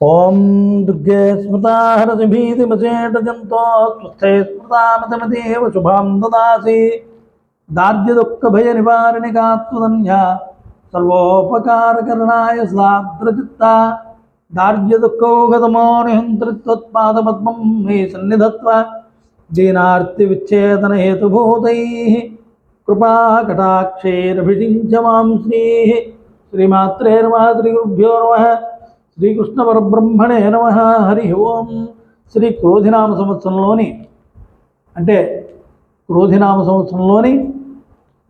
ఓం దుర్గే స్మృతాహరసిభీతిమసేటజంతో స్వస్థే స్మృతామతమదేవ శుభాం దదాసి. దార్య దుఃఖ భయ సర్వోపకారకరణాయ సాద్రచిత్త దార్య దుఃఖౌగతమో నిహంత్రిత్వత్పాదపద్మం సన్నిధత్వ దీనార్తి విచ్ఛేదన హేతుభూతై కృపా కటాక్షైరభిషించ మాం శ్రీకృష్ణ పరబ్రహ్మణే నమ హరి ఓం. శ్రీ క్రోధినామ సంవత్సరంలోని అంటే క్రోధినామ సంవత్సరంలోని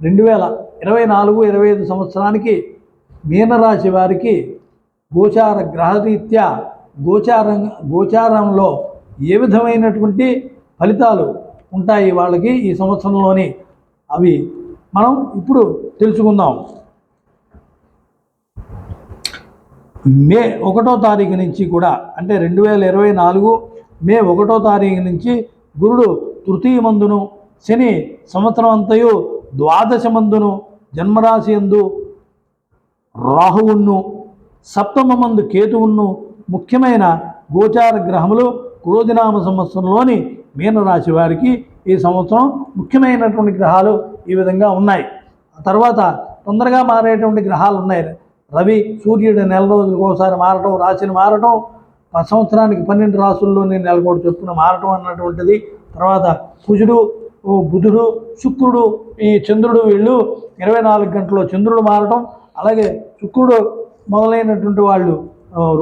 రెండు వేల ఇరవై నాలుగు ఇరవై ఐదు సంవత్సరానికి మీనరాశి వారికి గోచార గ్రహరీత్యా గోచారం గోచారంలో ఏ విధమైనటువంటి ఫలితాలు ఉంటాయి వాళ్ళకి ఈ సంవత్సరంలోని? అవి మనం ఇప్పుడు తెలుసుకుందాం. మే ఒకటో తారీఖు నుంచి కూడా అంటే రెండు వేల ఇరవై నాలుగు మే ఒకటో తారీఖు నుంచి గురుడు తృతీయ మందును శని సంవత్సరం అంతయు ద్వాదశ మందును జన్మరాశి ఎందు రాహువును సప్తమ మందు కేతువును ముఖ్యమైన గోచార గ్రహములు క్రోధినామ సంవత్సరంలోని మీనరాశి వారికి ఈ సంవత్సరం ముఖ్యమైనటువంటి గ్రహాలు ఈ విధంగా ఉన్నాయి. తర్వాత తొందరగా మారేటువంటి గ్రహాలు ఉన్నాయి. రవి సూర్యుడు నెల రోజులకు ఒకసారి మారటం రాశిని మారటం సంవత్సరానికి పన్నెండు రాసుల్లోని నెలకోటి చొప్పున మారటం అన్నటువంటిది. తర్వాత కుజుడు బుధుడు శుక్రుడు ఈ చంద్రుడు వీళ్ళు ఇరవై నాలుగు గంటల్లో చంద్రుడు మారటం. అలాగే శుక్రుడు మొదలైనటువంటి వాళ్ళు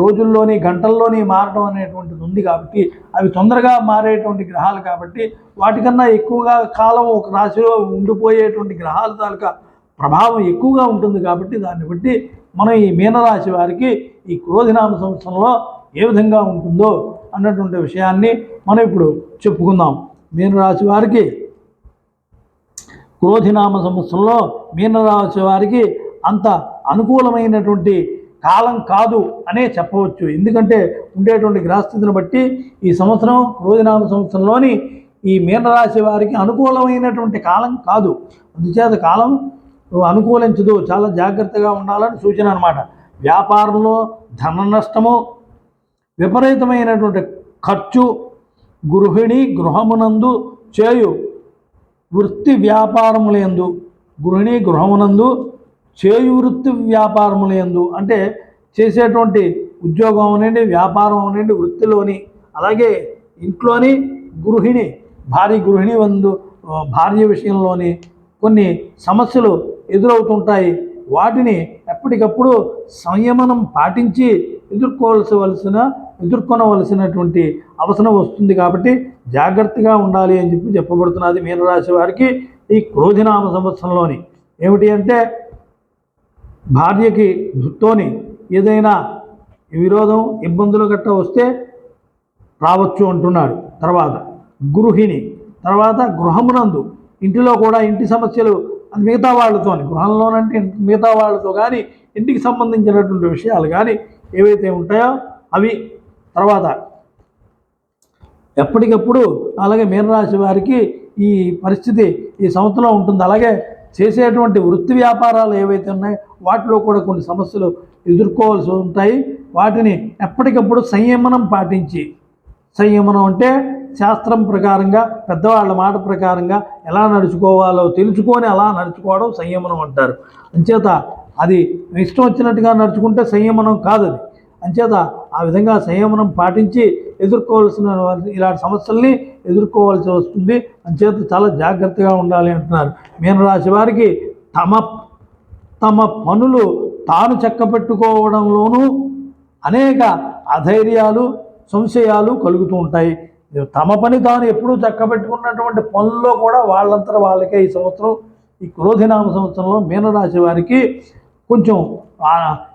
రోజుల్లోని గంటల్లోని మారటం అనేటువంటిది ఉంది కాబట్టి అవి తొందరగా మారేటువంటి గ్రహాలు కాబట్టి వాటికన్నా ఎక్కువగా కాలం ఒక రాశిలో ఉండిపోయేటువంటి గ్రహాల తాలూకా ప్రభావం ఎక్కువగా ఉంటుంది కాబట్టి దాన్ని బట్టి మనం ఈ మీనరాశి వారికి ఈ క్రోధినామ సంవత్సరంలో ఏ విధంగా ఉంటుందో అన్నటువంటి విషయాన్ని మనం ఇప్పుడు చెప్పుకుందాం. మీనరాశి వారికి క్రోధినామ సంవత్సరంలో మీనరాశి వారికి అంత అనుకూలమైనటువంటి కాలం కాదు అనే చెప్పవచ్చు. ఎందుకంటే ఉండేటువంటి గ్రహస్థితిని బట్టి ఈ సంవత్సరం క్రోధినామ సంవత్సరంలోని ఈ మీనరాశి వారికి అనుకూలమైనటువంటి కాలం కాదు. అందుచేత కాలం అనుకూలించదు. చాలా జాగ్రత్తగా ఉండాలని సూచన అనమాట వ్యాపారంలో ధన నష్టము విపరీతమైనటువంటి ఖర్చు గృహిణి గృహమునందు చేయు వృత్తి వ్యాపారములందు గృహిణి గృహమునందు చేయు వృత్తి వ్యాపారములందు అంటే చేసేటువంటి ఉద్యోగం అవనండి వ్యాపారం అవనండి వృత్తిలోని అలాగే ఇంట్లోని గృహిణి భార్య గృహిణి వందు భార్య విషయంలోని కొన్ని సమస్యలు ఎదురవుతుంటాయి. వాటిని ఎప్పటికప్పుడు సంయమనం పాటించి ఎదుర్కోవలసిన ఎదుర్కొనవలసినటువంటి అవసరం వస్తుంది కాబట్టి జాగ్రత్తగా ఉండాలి అని చెప్పి చెప్పబడుతున్నది మీనరాశి వారికి ఈ క్రోధినామ సంవత్సరంలోని. ఏమిటి అంటే భార్యకి తోని ఏదైనా విరోధం ఇబ్బందులు గట్ట వస్తే రావచ్చు అంటున్నాడు. తర్వాత గృహిణి తర్వాత గృహమునందు ఇంటిలో కూడా ఇంటి సమస్యలు మిగతా వాళ్ళతో గృహంలోనంటే మిగతా వాళ్ళతో కానీ ఇంటికి సంబంధించినటువంటి విషయాలు కానీ ఏవైతే ఉంటాయో అవి తర్వాత. ఎప్పటికప్పుడు అలాగే మీనరాశి వారికి ఈ పరిస్థితి ఈ సంవత్సరం ఉంటుంది. అలాగే చేసేటువంటి వృత్తి వ్యాపారాలు ఏవైతే ఉన్నాయో వాటిలో కూడా కొన్ని సమస్యలు ఎదుర్కోవాల్సి ఉంటాయి. వాటిని ఎప్పటికప్పుడు సంయమనం పాటించి సంయమనం అంటే శాస్త్రం ప్రకారంగా పెద్దవాళ్ళ మాట ప్రకారంగా ఎలా నడుచుకోవాలో తెలుసుకొని అలా నడుచుకోవడం సంయమనం అంటారు. అంచేత అది ఇష్టం వచ్చినట్టుగా నడుచుకుంటే సంయమనం కాదు అది. అంచేత ఆ విధంగా సంయమనం పాటించి ఎదుర్కోవాల్సిన ఇలాంటి సమస్యల్ని ఎదుర్కోవాల్సి వస్తుంది. అంచేత చాలా జాగ్రత్తగా ఉండాలి అంటున్నారు. మీనరాశి వారికి తమ తమ పనులు తాను చక్కపెట్టుకోవడంలోనూ అనేక అధైర్యాలు సంశయాలు కలుగుతూ ఉంటాయి. తమ పని తాను ఎప్పుడూ చక్కబెట్టుకున్నటువంటి పనుల్లో కూడా వాళ్ళంతా వాళ్ళకే ఈ సంవత్సరం ఈ క్రోధినామ సంవత్సరంలో మీనరాశి వారికి కొంచెం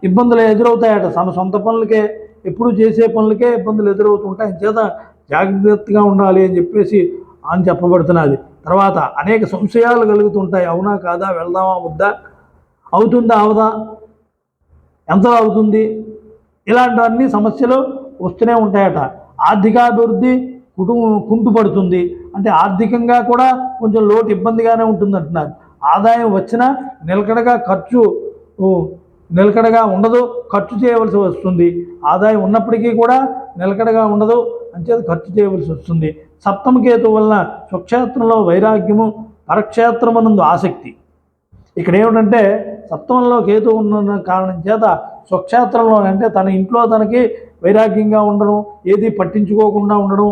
ఇబ్బందులు ఎదురవుతాయట. తన సొంత పనులకే ఎప్పుడు చేసే పనులకే ఇబ్బందులు ఎదురవుతుంటాయి. చేత జాగ్రత్తగా ఉండాలి అని చెప్పేసి అని చెప్పబడుతున్నది. తర్వాత అనేక సంశయాలు కలుగుతుంటాయి. అవునా కాదా? వెళ్దామా? వద్దా? అవుతుందా? అవదా? ఎంత అవుతుంది? ఇలాంటివన్నీ సమస్యలు వస్తూనే ఉంటాయట. ఆర్థికాభివృద్ధి కుటుంబం కుంటుపడుతుంది. అంటే ఆర్థికంగా కూడా కొంచెం లోటు ఇబ్బందిగానే ఉంటుంది అంటున్నారు ఆదాయం వచ్చినా నిలకడగా ఖర్చు నిలకడగా ఉండదు ఖర్చు చేయవలసి వస్తుంది. ఆదాయం ఉన్నప్పటికీ కూడా నిలకడగా ఉండదు అంచేది ఖర్చు చేయవలసి వస్తుంది. సప్తమకేతు వలన స్వక్షేత్రంలో వైరాగ్యము పరక్షేత్రమునందు ఆసక్తి. ఇక్కడ ఏమిటంటే సప్తమంలో కేతు ఉన్న కారణం చేత స్వక్షేత్రంలో అంటే తన ఇంట్లో తనకి వైరాగ్యంగా ఉండడం ఏది పట్టించుకోకుండా ఉండడం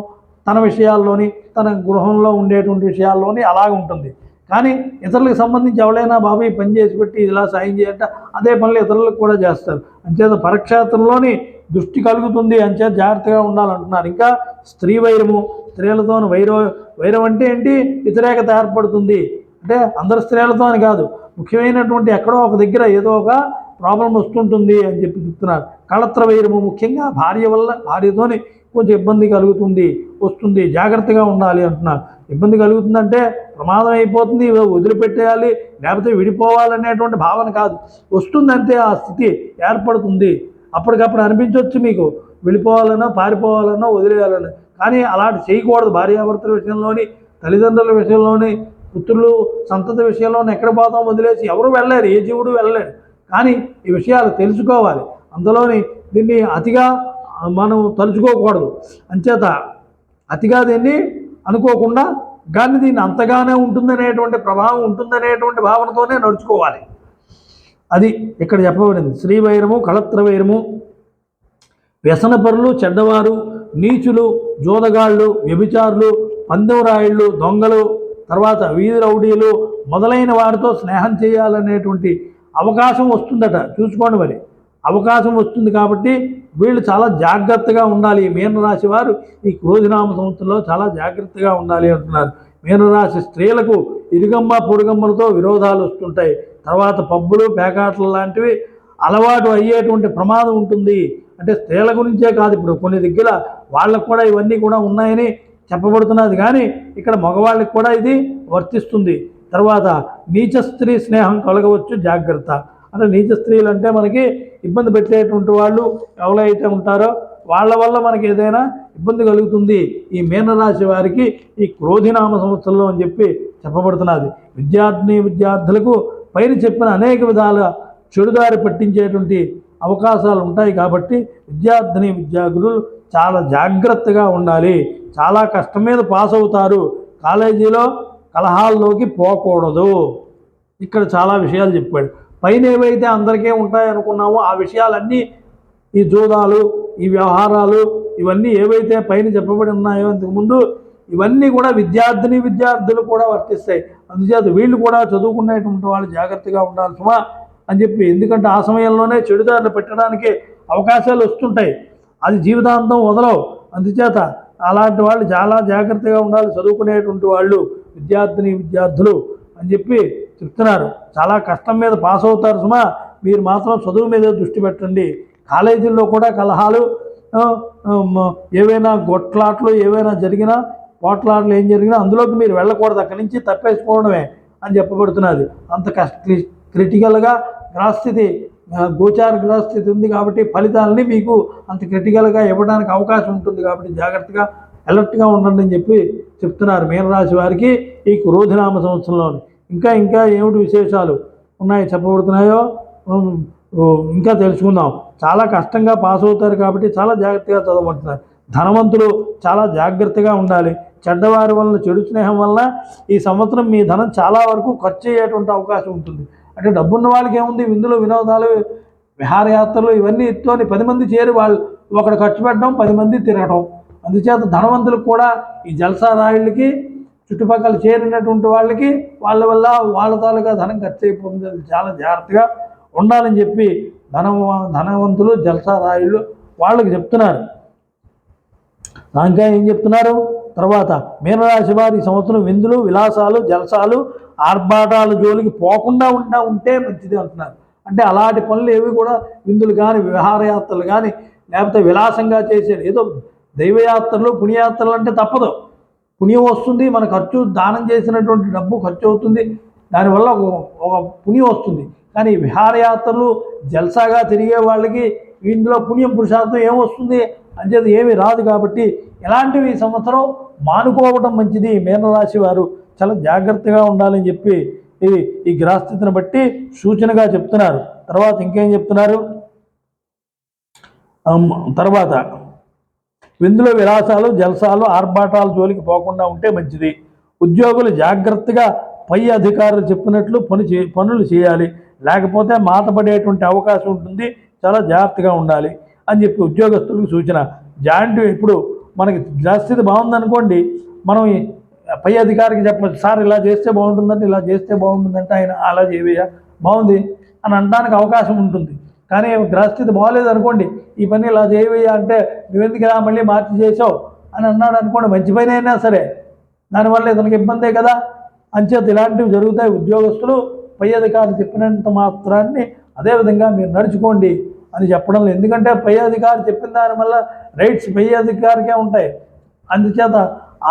తన విషయాల్లోని తన గృహంలో ఉండేటువంటి విషయాల్లోని అలాగ ఉంటుంది. కానీ ఇతరులకు సంబంధించి ఎవరైనా బాబు ఈ పని చేసి పెట్టి ఇలా సాయం చేయంట అదే పనులు ఇతరులకు కూడా చేస్తారు. అంచేత పరక్షేత్రంలోని దృష్టి కలుగుతుంది అంచేత జాగ్రత్తగా ఉండాలంటున్నారు. ఇంకా స్త్రీ వైరము స్త్రీలతో వైర వైరం అంటే ఏంటి? వ్యతిరేకత ఏర్పడుతుంది. అంటే అందరు స్త్రీలతో అని కాదు. ముఖ్యమైనటువంటి ఎక్కడో ఒక దగ్గర ఏదో ఒక ప్రాబ్లం వస్తుంటుంది అని చెప్పి చెప్తున్నారు. కళత్ర వైరము ముఖ్యంగా భార్య వల్ల భార్యతోని కొంచెం ఇబ్బంది కలుగుతుంది వస్తుంది జాగ్రత్తగా ఉండాలి అంటున్నారు ఇబ్బంది కలుగుతుందంటే ప్రమాదం అయిపోతుంది వదిలిపెట్టేయాలి లేకపోతే విడిపోవాలనేటువంటి భావన కాదు. వస్తుందంటే ఆ స్థితి ఏర్పడుతుంది. అప్పటికప్పుడు అనిపించవచ్చు మీకు వెళ్ళిపోవాలనో పారిపోవాలనో వదిలేయాలనో కానీ అలాంటి చేయకూడదు భార్యాభర్తల విషయంలోని తల్లిదండ్రుల విషయంలోని పుత్రులు సంతత విషయంలోని ఎక్కడ పోతాం వదిలేసి ఎవరు వెళ్ళలేరు ఏ జీవుడు వెళ్ళలేడు. కానీ ఈ విషయాలు తెలుసుకోవాలి. అందులోని దీన్ని అతిగా మనం తలుచుకోకూడదు. అంచేత అతిగా దీన్ని అనుకోకుండా కానీ దీన్ని అంతగానే ఉంటుందనేటువంటి ప్రభావం ఉంటుందనేటువంటి భావనతోనే నడుచుకోవాలి. అది ఇక్కడ చెప్పబడింది. శ్రీవైరము కళత్రవైరము వ్యసనపరులు చెడ్డవారు నీచులు జోదగాళ్ళు వ్యభిచారులు పందెవరాయుళ్ళు దొంగలు తర్వాత వీధి రౌడీలు మొదలైన వారితో స్నేహం చేయాలనేటువంటి అవకాశం వస్తుందట. చూసుకోండి మరి. అవకాశం వస్తుంది కాబట్టి వీళ్ళు చాలా జాగ్రత్తగా ఉండాలి. ఈ మీనరాశి వారు ఈ క్రోధినామ సంవత్సరంలో చాలా జాగ్రత్తగా ఉండాలి అంటున్నారు. మీనరాశి స్త్రీలకు ఇరుగమ్మ పొరుగమ్మలతో విరోధాలు వస్తుంటాయి. తర్వాత పబ్బులు పేకాటలు లాంటివి అలవాటు అయ్యేటువంటి ప్రమాదం ఉంటుంది. అంటే స్త్రీల గురించే కాదు ఇప్పుడు కొన్ని దగ్గర వాళ్ళకు కూడా ఇవన్నీ కూడా ఉన్నాయని చెప్పబడుతున్నది. కానీ ఇక్కడ మగవాళ్ళకి కూడా ఇది వర్తిస్తుంది. తర్వాత నీచ స్త్రీ స్నేహం కలగవచ్చు. జాగ్రత్త. అంటే నీచ స్త్రీలు అంటే మనకి ఇబ్బంది పెట్టేటువంటి వాళ్ళు ఎవరైతే ఉంటారో వాళ్ళ వల్ల మనకి ఏదైనా ఇబ్బంది కలుగుతుంది. ఈ మీనరాశి వారికి ఈ క్రోధినామ సంవత్సరంలో అని చెప్పి చెప్పబడుతున్నది. విద్యార్థిని విద్యార్థులకు పైన చెప్పిన అనేక విధాల చెడుదారి పట్టించేటువంటి అవకాశాలు ఉంటాయి కాబట్టి విద్యార్థిని విద్యార్థులు చాలా జాగ్రత్తగా ఉండాలి. చాలా కష్టం మీద పాస్ అవుతారు. కాలేజీలో కలహాల్లోకి పోకూడదు. ఇక్కడ చాలా విషయాలు చెప్పాడు. పైన ఏవైతే అందరికీ ఉంటాయనుకున్నామో ఆ విషయాలన్నీ ఈ జూదాలు ఈ వ్యవహారాలు ఇవన్నీ ఏవైతే పైన చెప్పబడి ఉన్నాయో ఇంతకుముందు ఇవన్నీ కూడా విద్యార్థిని విద్యార్థులు కూడా వర్తిస్తాయి. అందుచేత వీళ్ళు కూడా చదువుకునేటువంటి వాళ్ళు జాగ్రత్తగా ఉండాలి సుమా అని చెప్పి ఎందుకంటే ఆ సమయంలోనే చెడుదారులు పెట్టడానికి అవకాశాలు వస్తుంటాయి. అది జీవితాంతం వదలవు. అందుచేత అలాంటి వాళ్ళు చాలా జాగ్రత్తగా ఉండాలి చదువుకునేటువంటి వాళ్ళు విద్యార్థిని విద్యార్థులు అని చెప్పి చెప్తున్నారు. చాలా కష్టం మీద పాస్ అవుతారు సుమా. మీరు మాత్రం చదువు మీద దృష్టి పెట్టండి. కాలేజీల్లో కూడా కలహాలు ఏవైనా గొట్లాట్లు ఏవైనా జరిగినా పోట్లాట్లు ఏం జరిగినా అందులోకి మీరు వెళ్ళకూడదు. అక్కడి నుంచి తప్పేసుకోవడమే అని చెప్పబడుతున్నది. అంత కష్ట క్రిటికల్గా గ్రహస్థితి గోచార గ్రహస్థితి ఉంది కాబట్టి ఫలితాలని మీకు అంత క్రిటికల్గా ఇవ్వడానికి అవకాశం ఉంటుంది కాబట్టి జాగ్రత్తగా అలర్ట్గా ఉండండి అని చెప్పి చెప్తున్నారు మీనరాశి వారికి ఈ క్రోధినామ సంవత్సరంలోని. ఇంకా ఇంకా ఏమిటి విశేషాలు? ఉన్నాయి చెప్పబడుతున్నాయో? ఇంకా తెలుసుకుందాం. చాలా కష్టంగా పాస్ అవుతారు కాబట్టి చాలా జాగ్రత్తగా చదవబడుతున్నారు. ధనవంతులు చాలా జాగ్రత్తగా ఉండాలి. చెడ్డవారి వలన చెడు స్నేహం వలన ఈ సంవత్సరం మీ ధనం చాలా వరకు ఖర్చు అయ్యేటువంటి అవకాశం ఉంటుంది. అంటే డబ్బున్న వాళ్ళకి ఏముంది? విందులు వినోదాలు విహారయాత్రలు ఇవన్నీ ఎత్తుకొని పది మంది చేరి వాళ్ళు ఒకడు ఖర్చు పెట్టడం పది మంది తిరగడం అందుచేత ధనవంతులకు కూడా ఈ జల్సా రాయుళ్ళకి చుట్టుపక్కల చేరినటువంటి వాళ్ళకి వాళ్ళ వల్ల వాళ్ళ తాలూకా ధనం ఖర్చు అయిపోతుంది. చాలా జాగ్రత్తగా ఉండాలని చెప్పి ధన ధనవంతులు జల్సా వాళ్ళకి చెప్తున్నారు. ఇంకా ఏం చెప్తున్నారు? తర్వాత మీనరాశి వారి సంవత్సరం విందులు విలాసాలు జలసాలు ఆర్భాటాల జోలికి పోకుండా ఉండా ఉంటే మంచిది అంటున్నారు. అంటే అలాంటి పనులు ఏవి కూడా విందులు కానీ విహారయాత్రలు కానీ లేకపోతే విలాసంగా చేసేది ఏదో దైవయాత్రలు పుణ్యయాత్రలు అంటే తప్పదు. పుణ్యం వస్తుంది మన ఖర్చు దానం చేసినటువంటి డబ్బు ఖర్చు అవుతుంది. దానివల్ల ఒక పుణ్యం వస్తుంది. కానీ విహారయాత్రలు జల్సాగా తిరిగే వాళ్ళకి ఇందులో పుణ్యం పురుషార్థం ఏమొస్తుంది అంచేది ఏమీ రాదు కాబట్టి ఇలాంటివి ఈ సంవత్సరం మానుకోవడం మంచిది. మీనరాశి వారు చాలా జాగ్రత్తగా ఉండాలని చెప్పి ఇది ఈ గ్రహస్థితిని బట్టి సూచనగా చెప్తున్నారు. తర్వాత ఇంకేం చెప్తున్నారు? తర్వాత విందులో విలాసాలు జలసాలు ఆర్భాటాలు జోలికి పోకుండా ఉంటే మంచిది. ఉద్యోగులు జాగ్రత్తగా పై అధికారులు చెప్పినట్లు పని చే పనులు చేయాలి. లేకపోతే మాతపడేటువంటి అవకాశం ఉంటుంది. చాలా జాగ్రత్తగా ఉండాలి అని చెప్పి ఉద్యోగస్తులకు సూచన. జాయింట్ ఇప్పుడు మనకి గ్రహస్థితి బాగుందనుకోండి మనం పై అధికారికి చెప్పచ్చు సార్ ఇలా చేస్తే బాగుంటుందంటే ఇలా చేస్తే బాగుంటుందంటే ఆయన అలా చేయవయ్యా బాగుంది అని అనడానికి అవకాశం ఉంటుంది. కానీ గ్రహస్థితి బాగోలేదు అనుకోండి ఈ పని ఇలా చేయవయ్యా అంటే నువ్వెందుకు ఇలా మళ్ళీ మార్చి చేసావు అని అన్నాడు అనుకోండి మంచి పని అయినా సరే. దానివల్ల ఇతనికి ఇబ్బందే కదా. అంచేత ఇలాంటివి జరుగుతాయి ఉద్యోగస్తులు పై అధికారులు చెప్పినంత మాత్రాన్ని అదేవిధంగా మీరు నడుచుకోండి అని చెప్పడం లేదు. ఎందుకంటే పై అధికారి చెప్పిన దాని వల్ల రైట్స్ పై అధికారికే ఉంటాయి. అందుచేత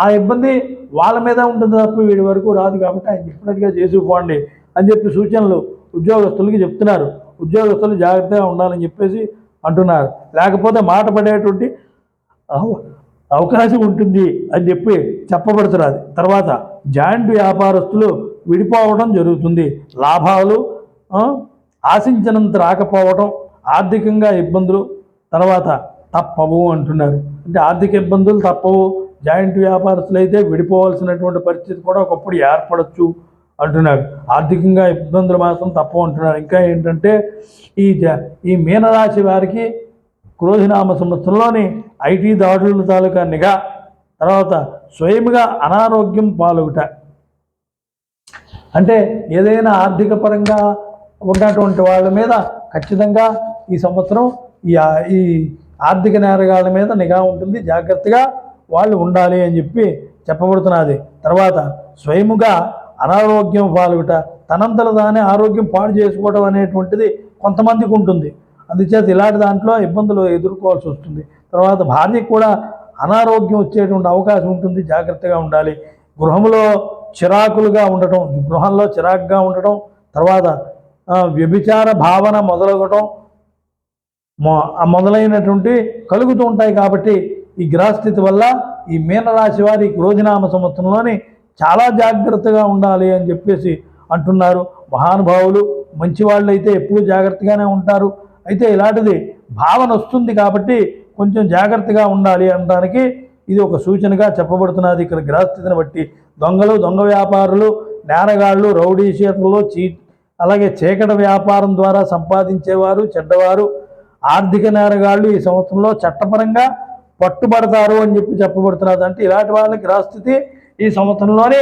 ఆ ఇబ్బంది వాళ్ళ మీద ఉంటుంది తప్ప వీడి వరకు రాదు కాబట్టి ఆయన చెప్పినట్టుగా చేసుకుపోండి అని చెప్పి సూచనలు ఉద్యోగస్తులకి చెప్తున్నారు. ఉద్యోగస్తులు జాగ్రత్తగా ఉండాలని చెప్పేసి అంటున్నారు. లేకపోతే మాట పడేటువంటి అవ- అవకాశం ఉంటుంది అని చెప్పి చెప్పబడుతున్నది. తర్వాత జాయింట్ వ్యాపారస్తులు విడిపోవడం జరుగుతుంది. లాభాలు ఆశించినంత రాకపోవడం ఆర్థికంగా ఇబ్బందులు తర్వాత తప్పవు అంటున్నారు. అంటే ఆర్థిక ఇబ్బందులు తప్పవు. జాయింట్ వ్యాపారస్తులు అయితే విడిపోవాల్సినటువంటి పరిస్థితి కూడా ఒకప్పుడు ఏర్పడచ్చు. అంటున్నారు ఆర్థికంగా ఇబ్బందులు మాత్రం తప్ప అంటున్నారు ఇంకా ఏంటంటే ఈ జ- ఈ మీనరాశి వారికి క్రోధినామ సంవత్సరంలోని ఐటీ దాడుల తాలూకా నిఘా తర్వాత స్వయంగా అనారోగ్యం పాల్గొట. అంటే ఏదైనా ఆర్థిక పరంగా ఉన్నటువంటి వాళ్ళ మీద ఖచ్చితంగా ఈ సంవత్సరం ఈ ఈ ఆర్థిక నేరగాళ్ళ మీద నిఘా ఉంటుంది. జాగ్రత్తగా వాళ్ళు ఉండాలి అని చెప్పి చెప్పబడుతున్నది. తర్వాత స్వయముగా అనారోగ్యం పాల్గొట తనంతట తానే ఆరోగ్యం పాడు చేసుకోవడం అనేటువంటిది కొంతమందికి ఉంటుంది. అందుచేత ఇలాంటి దాంట్లో ఇబ్బందులు ఎదుర్కోవాల్సి వస్తుంది. తర్వాత భార్యకు కూడా అనారోగ్యం వచ్చేటువంటి అవకాశం ఉంటుంది. జాగ్రత్తగా ఉండాలి. గృహంలో చిరాకులుగా ఉండటం గృహంలో చిరాకుగా ఉండటం తర్వాత వ్యభిచార భావన మొదలగటం మొ- మొదలైనటువంటి కలుగుతూ ఉంటాయి కాబట్టి ఈ గ్రహస్థితి వల్ల ఈ మీనరాశి వారి క్రోధినామ సంవత్సరంలోని చాలా జాగ్రత్తగా ఉండాలి అని చెప్పేసి అంటున్నారు. మహానుభావులు మంచివాళ్ళు అయితే ఎప్పుడూ జాగ్రత్తగానే ఉంటారు. అయితే ఇలాంటిది భావన వస్తుంది కాబట్టి కొంచెం జాగ్రత్తగా ఉండాలి అనడానికి ఇది ఒక సూచనగా చెప్పబడుతున్నది. ఇక్కడ గ్రహస్థితిని బట్టి దొంగలు దొంగ వ్యాపారులు నేరగాళ్ళు రౌడీ షీటర్లు చీ అలాగే చీకటి వ్యాపారం ద్వారా సంపాదించేవారు చెడ్డవారు ఆర్థిక నేరగాళ్ళు ఈ సంవత్సరంలో చట్టపరంగా పట్టుబడతారు అని చెప్పి చెప్పబడుతున్నది. అంటే ఇలాంటి వాళ్ళకి గ్రహస్థితి ఈ సంవత్సరంలోనే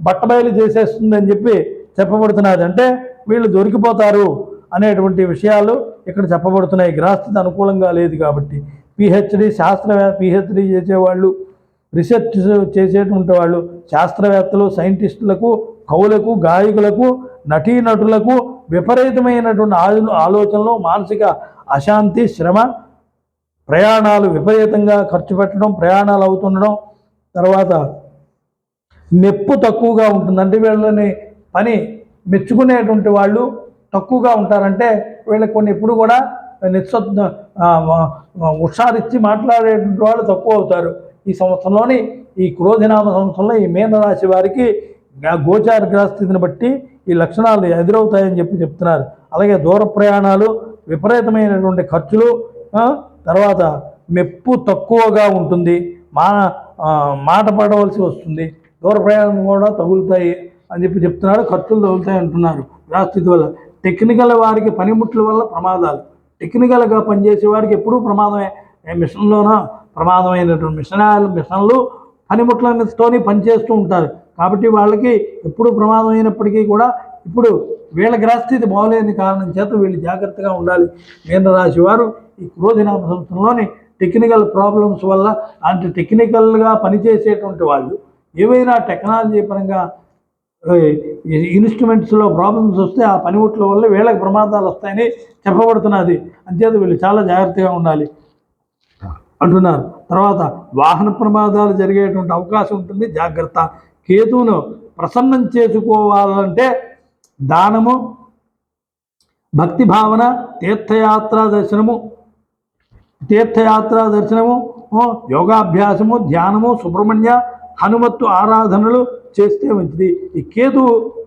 బట్టబయలు చేసేస్తుంది అని చెప్పి చెప్పబడుతున్నది. అంటే వీళ్ళు దొరికిపోతారు అనేటువంటి విషయాలు ఇక్కడ చెప్పబడుతున్నాయి. గ్రహస్థితి అనుకూలంగా లేదు కాబట్టి. పిహెచ్డి శాస్త్రవే పిహెచ్డి చేసేవాళ్ళు రీసెర్చ్ చేసేటువంటి వాళ్ళు శాస్త్రవేత్తలు సైంటిస్టులకు కవులకు గాయకులకు నటీనటులకు విపరీతమైనటువంటి ఆలో ఆలోచనలు మానసిక అశాంతి శ్రమ ప్రయాణాలు విపరీతంగా ఖర్చు పెట్టడం ప్రయాణాలు అవుతుండడం తర్వాత మెప్పు తక్కువగా ఉంటుంది అంటే వీళ్ళని. పని మెచ్చుకునేటువంటి వాళ్ళు తక్కువగా ఉంటారంటే వీళ్ళకి కొన్ని ఎప్పుడు కూడా నిత్స హుషారిచ్చి మాట్లాడేటువంటి వాళ్ళు తక్కువ అవుతారు. ఈ సంవత్సరంలోని ఈ క్రోధినామ సంవత్సరంలో ఈ మీనరాశి వారికి గోచార గ్రహస్థితిని బట్టి ఈ లక్షణాలు ఎదురవుతాయని చెప్పి చెప్తున్నారు. అలాగే దూర ప్రయాణాలు విపరీతమైనటువంటి ఖర్చులు తర్వాత మెప్పు తక్కువగా ఉంటుంది. మా మాట పడవలసి వస్తుంది. దూర ప్రయాణం కూడా తగులుతాయి అని చెప్పి చెప్తున్నారు ఖర్చులు తగులుతాయి అంటున్నారు. గ్రహస్థితి వల్ల టెక్నికల్ వారికి పనిముట్ల వల్ల ప్రమాదాలు. టెక్నికల్గా పనిచేసే వారికి ఎప్పుడూ ప్రమాదమే. మిషన్లోనూ మిషన్లోన ప్రమాదమైనటువంటి మిషనాలు మిషన్లు పనిముట్లతోని పనిచేస్తూ ఉంటారు. కాబట్టి వాళ్ళకి ఎప్పుడు ప్రమాదం అయినప్పటికీ కూడా ఇప్పుడు వీళ్ళ గ్రహస్థితి బాగోలేని కారణం చేత వీళ్ళు జాగ్రత్తగా ఉండాలి. మీనరాశి వారు ఈ క్రోధినామ సంవత్సరంలోని టెక్నికల్ ప్రాబ్లమ్స్ వల్ల అంటే టెక్నికల్గా పనిచేసేటువంటి వాళ్ళు ఏవైనా టెక్నాలజీ పరంగా ఇన్స్ట్రుమెంట్స్లో ప్రాబ్లమ్స్ వస్తే ఆ పనిముట్ల వల్ల వీళ్ళకి ప్రమాదాలు వస్తాయని చెప్పబడుతున్నది. అంతేత వీళ్ళు చాలా జాగ్రత్తగా ఉండాలి. అంటున్నారు. తర్వాత వాహన ప్రమాదాలు జరిగేటువంటి అవకాశం ఉంటుంది. జాగ్రత్త. కేతువును ప్రసన్నం చేసుకోవాలంటే దానము భక్తి భావన తీర్థయాత్ర దర్శనము తీర్థయాత్ర దర్శనము యోగాభ్యాసము ధ్యానము సుబ్రహ్మణ్య హనుమత్తు ఆరాధనలు చేస్తే మంచిది. ఈ కేతు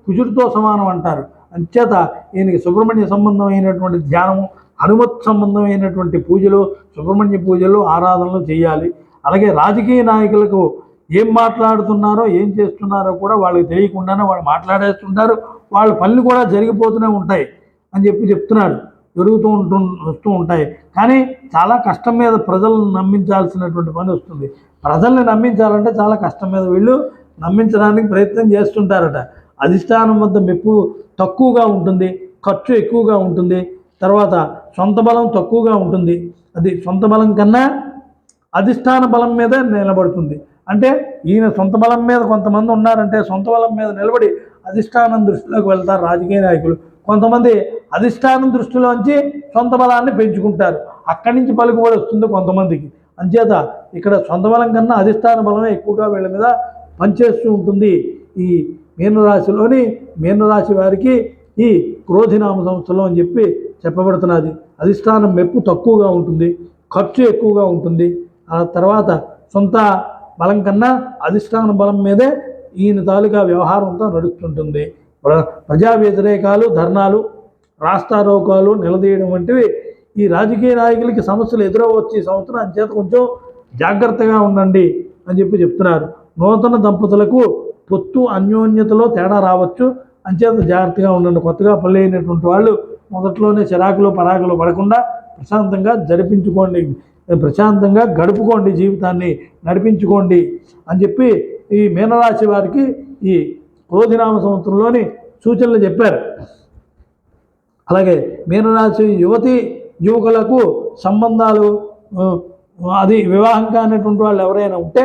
కుజుడితో సమానం అంటారు. అంచేత ఈయనకి సుబ్రహ్మణ్య సంబంధమైనటువంటి ధ్యానము హనుమత్ సంబంధమైనటువంటి పూజలు సుబ్రహ్మణ్య పూజలు ఆరాధనలు చేయాలి. అలాగే రాజకీయ నాయకులకు ఏం మాట్లాడుతున్నారో ఏం చేస్తున్నారో కూడా వాళ్ళకి తెలియకుండానే వాళ్ళు మాట్లాడేస్తుంటారు. వాళ్ళ పనులు కూడా జరిగిపోతూనే ఉంటాయి అని చెప్పి చెప్తున్నాడు. జరుగుతూ ఉంటు వస్తూ ఉంటాయి. కానీ చాలా కష్టం మీద ప్రజలను నమ్మించాల్సినటువంటి పని వస్తుంది. ప్రజల్ని నమ్మించాలంటే చాలా కష్టం మీద వీళ్ళు నమ్మించడానికి ప్రయత్నం చేస్తుంటారట. అధిష్టానం వద్ద మెప్పు తక్కువగా ఉంటుంది ఖర్చు ఎక్కువగా ఉంటుంది తర్వాత సొంత బలం తక్కువగా ఉంటుంది. అది సొంత బలం కన్నా అధిష్టాన బలం మీద నిలబడుతుంది. అంటే ఈయన సొంత బలం మీద కొంతమంది ఉన్నారంటే సొంత బలం మీద నిలబడి అధిష్టానం దృష్టిలోకి వెళ్తారు రాజకీయ నాయకులు. కొంతమంది అధిష్టానం దృష్టిలోంచి సొంత బలాన్ని పెంచుకుంటారు. అక్కడి నుంచి పలుకుబడి వస్తుంది కొంతమందికి. అంచేత ఇక్కడ సొంత బలం కన్నా అధిష్టాన బలమే ఎక్కువగా వీళ్ళ మీద పనిచేస్తూ ఉంటుంది ఈ మీనరాశిలోని మీనరాశి వారికి ఈ క్రోధినామ సంవత్సరంలో అని చెప్పి చెప్పబడుతున్నది. అధిష్టానం మెప్పు తక్కువగా ఉంటుంది ఖర్చు ఎక్కువగా ఉంటుంది. ఆ తర్వాత సొంత బలం కన్నా అధిష్టాన బలం మీదే ఈయన తాలూకా వ్యవహారంతో నడుస్తుంటుంది. ప్ర- ప్రజా వ్యతిరేకాలు ధర్నాలు రాస్తారోకాలు నిలదీయడం వంటివి ఈ రాజకీయ నాయకులకి సమస్యలు ఎదురవచ్చు ఈ సంవత్సరం అంచేత కొంచెం జాగ్రత్తగా ఉండండి అని చెప్పి చెప్తున్నారు. నూతన దంపతులకు పొత్తు అన్యోన్యతలో తేడా రావచ్చు. అంచేత జాగ్రత్తగా ఉండండి. కొత్తగా పెళ్ళి అయినటువంటి వాళ్ళు మొదట్లోనే చిరాకులు పరాకులు పడకుండా ప్రశాంతంగా జరిపించుకోండి. ప్రశాంతంగా గడుపుకోండి జీవితాన్ని నడిపించుకోండి అని చెప్పి ఈ మీనరాశి వారికి ఈ క్రోధినామ సంవత్సరంలోని సూచనలు చెప్పారు. అలాగే మీనరాశి యువతి యువకులకు సంబంధాలు అది వివాహం కానటువంటి వాళ్ళు ఎవరైనా ఉంటే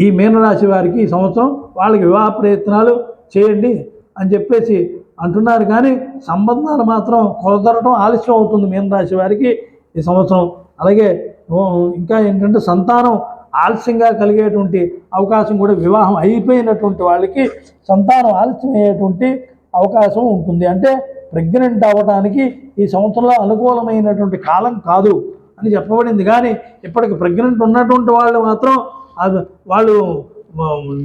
ఈ మీనరాశి వారికి ఈ సంవత్సరం వాళ్ళకి వివాహ ప్రయత్నాలు చేయండి అని చెప్పేసి అంటున్నారు. కానీ సంబంధాలు మాత్రం కుదరటం ఆలస్యం అవుతుంది మీనరాశి వారికి ఈ సంవత్సరం. అలాగే ఇంకా ఏంటంటే సంతానం ఆలస్యంగా కలిగేటువంటి అవకాశం కూడా వివాహం అయిపోయినటువంటి వాళ్ళకి సంతానం ఆలస్యం అయ్యేటువంటి అవకాశం ఉంటుంది. అంటే ప్రెగ్నెంట్ అవ్వడానికి ఈ సంవత్సరంలో అనుకూలమైనటువంటి కాలం కాదు అని చెప్పబడింది. కానీ ఇప్పటికి ప్రెగ్నెంట్ ఉన్నటువంటి వాళ్ళు మాత్రం అది వాళ్ళు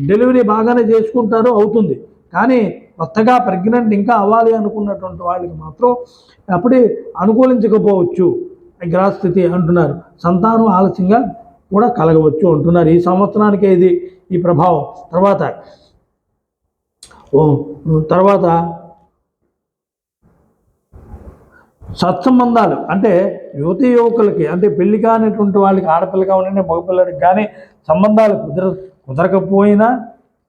డెలివరీ బాగానే చేసుకుంటారు అవుతుంది. కానీ కొత్తగా ప్రెగ్నెంట్ ఇంకా అవ్వాలి అనుకున్నటువంటి వాళ్ళకి మాత్రం అప్పుడే అనుకూలించకపోవచ్చు గ్రహస్థితి అంటున్నారు. సంతానం ఆలస్యంగా కూడా కలగవచ్చు అంటున్నారు. ఈ సంవత్సరానికే ఇది ఈ ప్రభావం. తర్వాత తర్వాత సత్సంబంధాలు. అంటే యువతి యువకులకి అంటే పెళ్ళి కానిటువంటి వాళ్ళకి ఆడపిల్లగా ఉండండి మగపిల్లడికి కానీ సంబంధాలు కుదర కుదరకపోయినా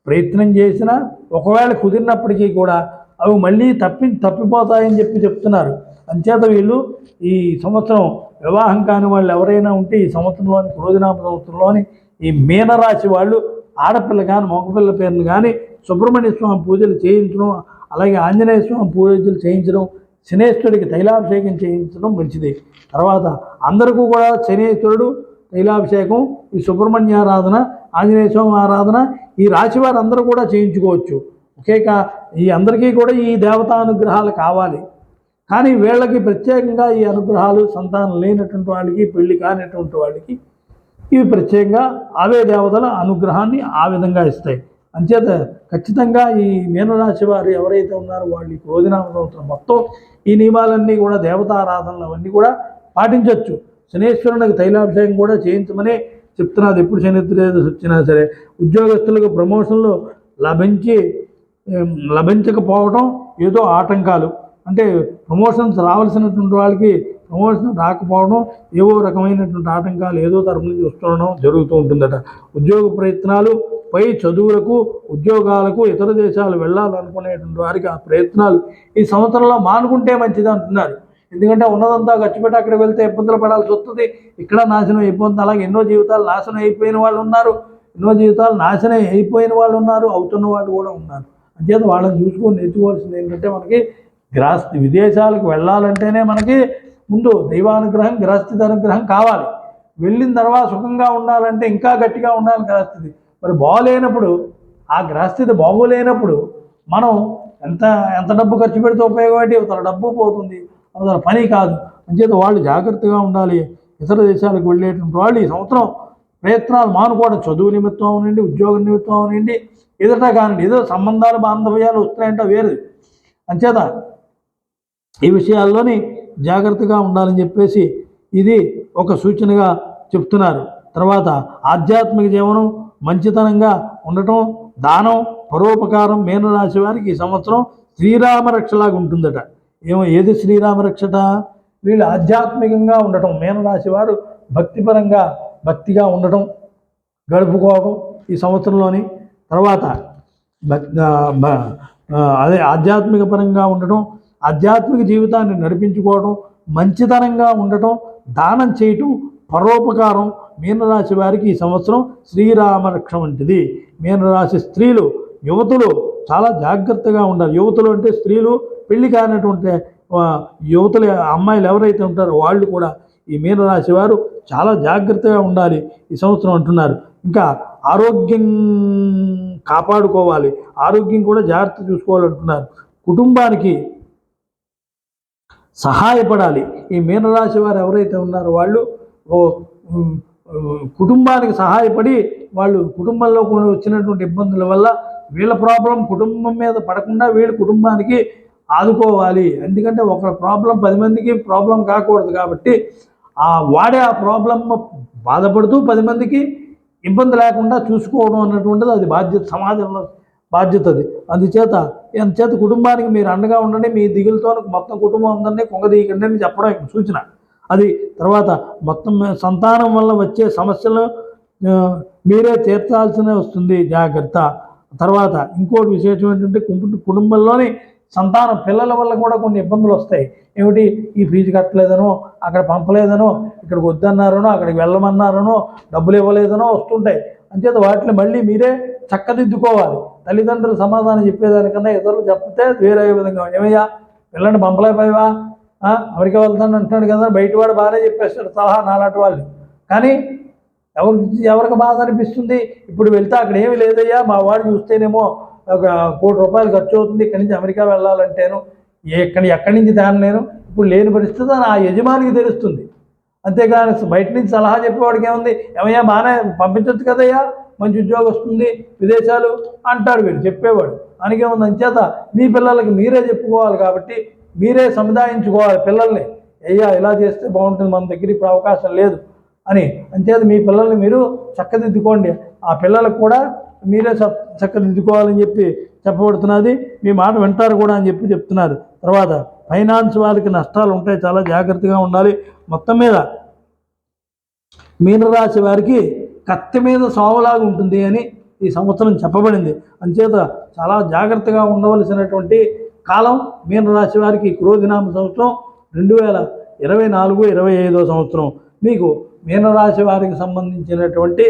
ప్రయత్నం చేసినా ఒకవేళ కుదిరినప్పటికీ కూడా అవి మళ్ళీ తప్పి తప్పిపోతాయని చెప్పి చెప్తున్నారు. అంచేత వీళ్ళు ఈ సంవత్సరం వివాహం కాని వాళ్ళు ఎవరైనా ఉంటే ఈ సంవత్సరంలోని క్రోధినామ సంవత్సరంలోని ఈ మీనరాశి వాళ్ళు ఆడపిల్ల కానీ మగపిల్ల పేర్లు కానీ సుబ్రహ్మణ్య స్వామి పూజలు చేయించడం అలాగే ఆంజనేయ స్వామి పూజలు చేయించడం శనేశ్వరుడికి తైలాభిషేకం చేయించడం మంచిది. తర్వాత అందరికీ కూడా శనేశ్వరుడు తైలాభిషేకం ఈ సుబ్రహ్మణ్య ఆరాధన ఆంజనేయ స్వామి ఆరాధన ఈ రాశి వారందరూ కూడా చేయించుకోవచ్చు. ఒకే కా ఈ అందరికీ కూడా ఈ దేవతా అనుగ్రహాలు కావాలి. కానీ వీళ్ళకి ప్రత్యేకంగా ఈ అనుగ్రహాలు సంతానం లేనటువంటి వాళ్ళకి పెళ్ళి కానిటువంటి వాళ్ళకి ఇవి ప్రత్యేకంగా అవే దేవతల అనుగ్రహాన్ని ఆ విధంగా ఇస్తాయి. అంచేత ఖచ్చితంగా ఈ మీనరాశి వారు ఎవరైతే ఉన్నారో వాళ్ళు ఈ క్రోధినామ మొత్తం ఈ నియమాలన్నీ కూడా దేవతారాధనలు అవన్నీ కూడా పాటించవచ్చు శనేశ్వరునికి తైలాభిషేకం కూడా చేయించమని చెప్తున్నది ఎప్పుడు శని వచ్చినా సరే ఉద్యోగస్తులకు ప్రమోషన్లు లభించి లభించకపోవడం ఏదో ఆటంకాలు. అంటే ప్రమోషన్స్ రావాల్సినటువంటి వాళ్ళకి ప్రమోషన్ రాకపోవడం ఏవో రకమైనటువంటి ఆటంకాలు ఏదో తరపు నుంచి వస్తుండడం జరుగుతూ ఉంటుందట. ఉద్యోగ ప్రయత్నాలు పై చదువులకు ఉద్యోగాలకు ఇతర దేశాలు వెళ్ళాలనుకునేటువంటి వారికి ఆ ప్రయత్నాలు ఈ సంవత్సరంలో మానుకుంటే మంచిది అంటున్నారు. ఎందుకంటే ఉన్నదంతా ఖర్చు పెట్టి అక్కడ వెళ్తే ఇబ్బందులు పడాల్సి వస్తుంది. ఇక్కడ నాశనం అయిపోతుంది. అలాగే ఎన్నో జీవితాలు నాశనం అయిపోయిన వాళ్ళు ఉన్నారు. ఎన్నో జీవితాలు నాశనం అయిపోయిన వాళ్ళు ఉన్నారు. అవుతున్న వాళ్ళు కూడా ఉన్నారు. అంచేత వాళ్ళని చూసుకొని నేర్చుకోవాల్సింది ఏంటంటే మనకి గ్రాస్ విదేశాలకు వెళ్ళాలంటేనే మనకి ముందు దైవానుగ్రహం గ్రహస్థితి అనుగ్రహం కావాలి. వెళ్ళిన తర్వాత సుఖంగా ఉండాలంటే ఇంకా గట్టిగా ఉండాలి గ్రహస్థితి. మరి బాగోలేనప్పుడు ఆ గ్రహస్థితి బాగోలేనప్పుడు మనం ఎంత ఎంత డబ్బు ఖర్చు పెడితే ఉపయోగపడి తన డబ్బు పోతుంది. తన పని కాదు. అంచేత వాళ్ళు జాగ్రత్తగా ఉండాలి. ఇతర దేశాలకు వెళ్ళేటువంటి వాళ్ళు ఈ సంవత్సరం ప్రయత్నాలు మానుకోవడం చదువు నిమిత్తం అవునండి ఉద్యోగం నిమిత్తం అవునండి ఎదుట కానివ్వండి ఏదో సంబంధాలు బాంధవ్యాలు వస్తున్నాయంటే వేరు. అంచేత ఈ విషయాల్లోని జాగ్రత్తగా ఉండాలని చెప్పేసి ఇది ఒక సూచనగా చెప్తున్నారు. తర్వాత ఆధ్యాత్మిక జీవనం మంచితనంగా ఉండటం దానం పరోపకారం మీనరాశి వారికి ఈ సంవత్సరం శ్రీరామరక్షలాగా ఉంటుందట. ఏమో ఏది శ్రీరామరక్షట వీళ్ళు ఆధ్యాత్మికంగా ఉండటం మీనరాశి వారు భక్తిపరంగా భక్తిగా ఉండటం గడుపుకోవడం ఈ సంవత్సరంలోని. తర్వాత అదే ఆధ్యాత్మిక పరంగా ఉండటం ఆధ్యాత్మిక జీవితాన్ని నడిపించుకోవడం మంచితనంగా ఉండటం దానం చేయటం పరోపకారం మీనరాశి వారికి ఈ సంవత్సరం శ్రీరామరక్ష వంటిది. మీనరాశి స్త్రీలు యువతులు చాలా జాగ్రత్తగా ఉండాలి. యువతులు అంటే స్త్రీలు పెళ్ళి కానటువంటి యువతలు అమ్మాయిలు ఎవరైతే ఉంటారో వాళ్ళు కూడా ఈ మీనరాశి వారు చాలా జాగ్రత్తగా ఉండాలి ఈ సంవత్సరం అంటున్నారు. ఇంకా ఆరోగ్యం కాపాడుకోవాలి. ఆరోగ్యం కూడా జాగ్రత్త చూసుకోవాలంటున్నారు. కుటుంబానికి సహాయపడాలి. ఈ మీనరాశి వారు ఎవరైతే ఉన్నారో వాళ్ళు ఓ కుటుంబానికి సహాయపడి వాళ్ళు కుటుంబంలో కొన్ని వచ్చినటువంటి ఇబ్బందుల వల్ల వీళ్ళ ప్రాబ్లం కుటుంబం మీద పడకుండా వీళ్ళ కుటుంబానికి ఆదుకోవాలి. ఎందుకంటే ఒక ప్రాబ్లం పది మందికి ప్రాబ్లం కాకూడదు కాబట్టి ఆ వాడే ఆ ప్రాబ్లం బాధపడుతూ పది మందికి ఇబ్బంది లేకుండా చూసుకోవడం అన్నటువంటిది అది బాధ్యత సమాజంలో బాధ్యత అది. అందుచేత అందుచేత కుటుంబానికి మీరు అండగా ఉండండి మీ దిగులతో మొత్తం కుటుంబం అందరినీ కొంగదీయకండి అని చెప్పడం సూచన. అది తర్వాత మొత్తం సంతానం వల్ల వచ్చే సమస్యలు మీరే తీర్చాల్సిన వస్తుంది. జాగ్రత్త. తర్వాత ఇంకోటి విశేషం ఏంటంటే కుటుంబ కుటుంబంలోని సంతానం పిల్లల వల్ల కూడా కొన్ని ఇబ్బందులు వస్తాయి. ఏమిటి? ఈ ఫీజు కట్టలేదనో అక్కడ పంపలేదనో ఇక్కడికి వద్దన్నారనో అక్కడికి వెళ్ళమన్నారనో డబ్బులు ఇవ్వలేదనో వస్తుంటాయి. అంచేత వాటిని మళ్ళీ మీరే చక్కదిద్దుకోవాలి. తల్లిదండ్రులు సమాధానం చెప్పేదానికన్నా ఇతరులు చెప్తే వేరే విధంగా ఏమయ్యా? పిల్లని పంపలేకపోయావా? అమెరికా వెళ్తాను అంటున్నాడు కదా బయటవాడు బాగానే చెప్పేస్తాడు సలహా నాలాంటి వాళ్ళు. కానీ ఎవరికి ఎవరికి బాధ అనిపిస్తుంది? ఇప్పుడు వెళ్తే అక్కడ ఏమి లేదయ్యా మా వాడు చూస్తేనేమో ఒక కోటి రూపాయలు ఖర్చు అవుతుంది ఇక్కడి నుంచి అమెరికా వెళ్ళాలంటేను ఎక్కడి ఎక్కడి నుంచి తేనలేను ఇప్పుడు లేని పరిస్థితి ఆ యజమానికి తెలుస్తుంది. అంతేగాని బయట నుంచి సలహా చెప్పేవాడికి ఏముంది? ఏమయ్యా బాగానే పంపించవచ్చు కదయ్యా మంచి ఉద్యోగం వస్తుంది విదేశాలు అంటాడు వీడు చెప్పేవాడు. దానికేముంది? అంచేత మీ పిల్లలకి మీరే చెప్పుకోవాలి కాబట్టి మీరే సముదాయించుకోవాలి పిల్లల్ని. అయ్యా ఇలా చేస్తే బాగుంటుంది మన దగ్గర ఇప్పుడు అవకాశం లేదు అని. అంచేత మీ పిల్లల్ని మీరు చక్కదిద్దుకోండి. ఆ పిల్లలకు కూడా మీరే చ- చక్కదిద్దుకోవాలని చెప్పి చెప్పబడుతున్నది. మీ మాట వింటారు కూడా అని చెప్పి చెప్తున్నారు. తర్వాత ఫైనాన్స్ వాళ్ళకి నష్టాలు ఉంటాయి చాలా జాగ్రత్తగా ఉండాలి. మొత్తం మీద మీనరాశి వారికి కత్తి మీద సావులాగా ఉంటుంది అని ఈ సంవత్సరం చెప్పబడింది. అంచేత చాలా జాగ్రత్తగా ఉండవలసినటువంటి కాలం మీనరాశి వారికి క్రోధినామ సంవత్సరం రెండు వేల ఇరవై నాలుగు ఇరవై ఐదో సంవత్సరం. మీకు మీనరాశి వారికి సంబంధించినటువంటి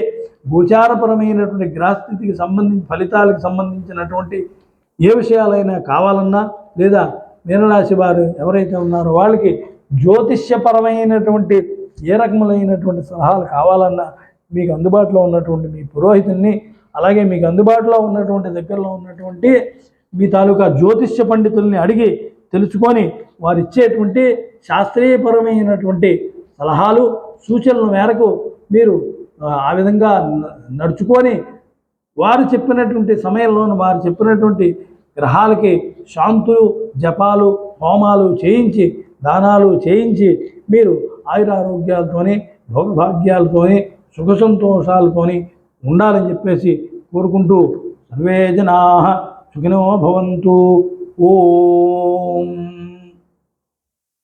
గోచారపరమైనటువంటి గ్రహస్థితికి సంబంధించి ఫలితాలకు సంబంధించినటువంటి ఏ విషయాలైనా కావాలన్నా లేదా మీనరాశి వారు ఎవరైతే ఉన్నారో వాళ్ళకి జ్యోతిష్యపరమైనటువంటి ఏ రకములైనటువంటి సలహాలు కావాలన్నా మీకు అందుబాటులో ఉన్నటువంటి మీ పురోహితుల్ని అలాగే మీకు అందుబాటులో ఉన్నటువంటి దగ్గరలో ఉన్నటువంటి మీ తాలూకా జ్యోతిష్య పండితుల్ని అడిగి తెలుసుకొని వారు ఇచ్చేటువంటి శాస్త్రీయపరమైనటువంటి సలహాలు సూచనల మేరకు మీరు ఆ, విధంగా నడుచుకొని వారు చెప్పినటువంటి సమయంలోనూ వారు చెప్పినటువంటి గ్రహాలకి శాంతులు జపాలు హోమాలు చేయించి దానాలు చేయించి మీరు ఆయురారోగ్యాలతోని భోగభాగ్యాలతోనే సుఖ సంతోషాలతోని ఉండాలని చెప్పేసి కోరుకుంటూ సర్వే జనా సుఖినో భవంతు. ఓం.